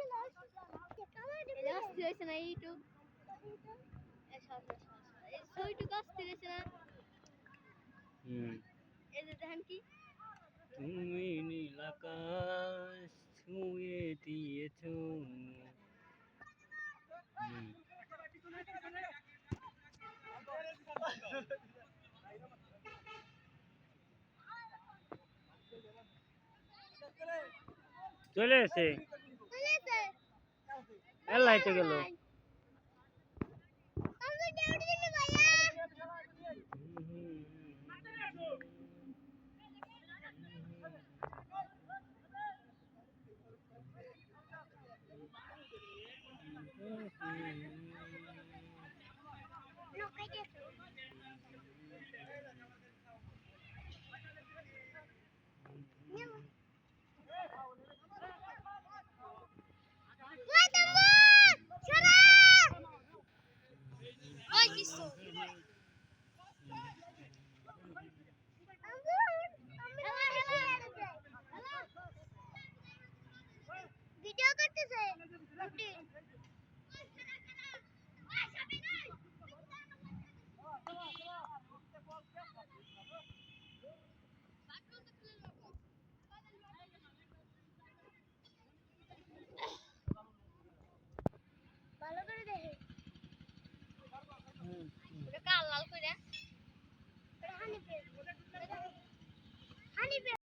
এটা অস্থির হয়েছে না ইউটিউব ইউটিউব অস্থির হয়েছে না এই যে দেখেন কি? তুমি নীল আকাশ ছুঁয়ে দিয়েছ। চলে এসে। এলাইতে গেল। Look at দিছি ভিডিও করতেছে? কাল লাল করে হানি পে হানি পে